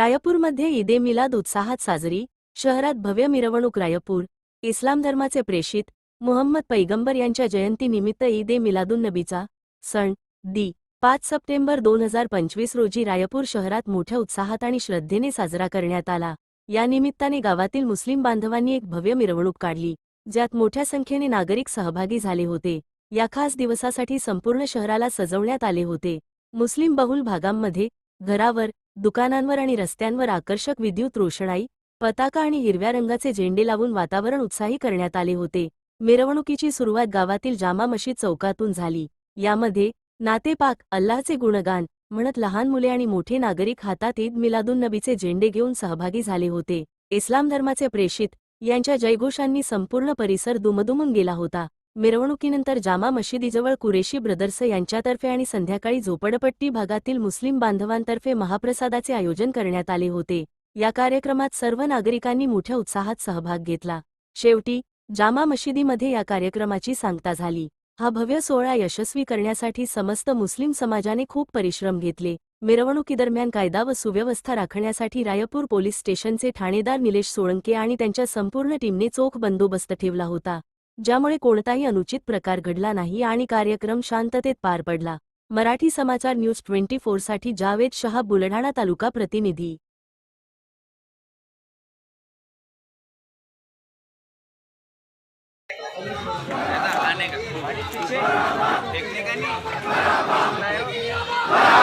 रायपूरमध्ये ईदे मिलाद उत्साहात साजरी शहरात भव्य मिरवणूक रायपूर इस्लाम धर्माचे प्रेषित मुहम्मद पैगंबर यांच्या जयंतीनिमित्त ईदे मिलादुन मिलादुन्नबीचा सण दी पाच सप्टेंबर दोन हजार पंचवीस रोजी रायपूर शहरात मोठ्या उत्साहात आणि श्रद्धेने साजरा करण्यात आला. या निमित्ताने गावातील मुस्लिम बांधवांनी एक भव्य मिरवणूक काढली ज्यात मोठ्या संख्येने नागरिक सहभागी झाले होते. या खास दिवसासाठी संपूर्ण शहराला सजवण्यात आले होते. मुस्लिम बहुल भागांमध्ये घरावर दुकानांवर आणि रस्त्यांवर आकर्षक विद्युत रोषणाई पताका आणि हिरव्या रंगाचे झेंडे लावून वातावरण उत्साही करण्यात आले होते. मिरवणुकीची सुरुवात गावातील जामा मशीद चौकातून झाली. यामध्ये नातेपाक अल्लाहचे गुणगान म्हणत लहान मुले आणि मोठे नागरिक हातात ईद मिलादुन्नबीचे झेंडे घेऊन सहभागी झाले होते. इस्लाम धर्माचे प्रेषित यांच्या जयघोषांनी संपूर्ण परिसर दुमदुमून गेला होता. मिरवणुकीनंतर जामा मशिदीजवळ कुरेशी ब्रदर्स यांच्यातर्फे आणि संध्याकाळी झोपडपट्टी भागातील मुस्लिम बांधवांतर्फे महाप्रसादाचे आयोजन करण्यात आले होते. या कार्यक्रमात सर्व नागरिकांनी मोठ्या उत्साहात सहभाग घेतला. शेवटी जामा मशिदीमध्ये या कार्यक्रमाची सांगता झाली. हा भव्य सोहळा यशस्वी करण्यासाठी समस्त मुस्लिम समाजाने खूप परिश्रम घेतले. मिरवणुकीदरम्यान कायदा व सुव्यवस्था राखण्यासाठी रायपूर पोलीस स्टेशनचे ठाणेदार निलेश सोळंके आणि त्यांच्या संपूर्ण टीमने चोख बंदोबस्त ठेवला होता. ज्यामुळे कोणताही अनुचित प्रकार घडला नाही आणि कार्यक्रम शांततेत पार पडला. मराठी समाचार न्यूज ट्वेंटी फोरसाठी जावेद शहा बुलढाणा तालुका प्रतिनिधी.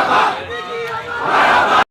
आता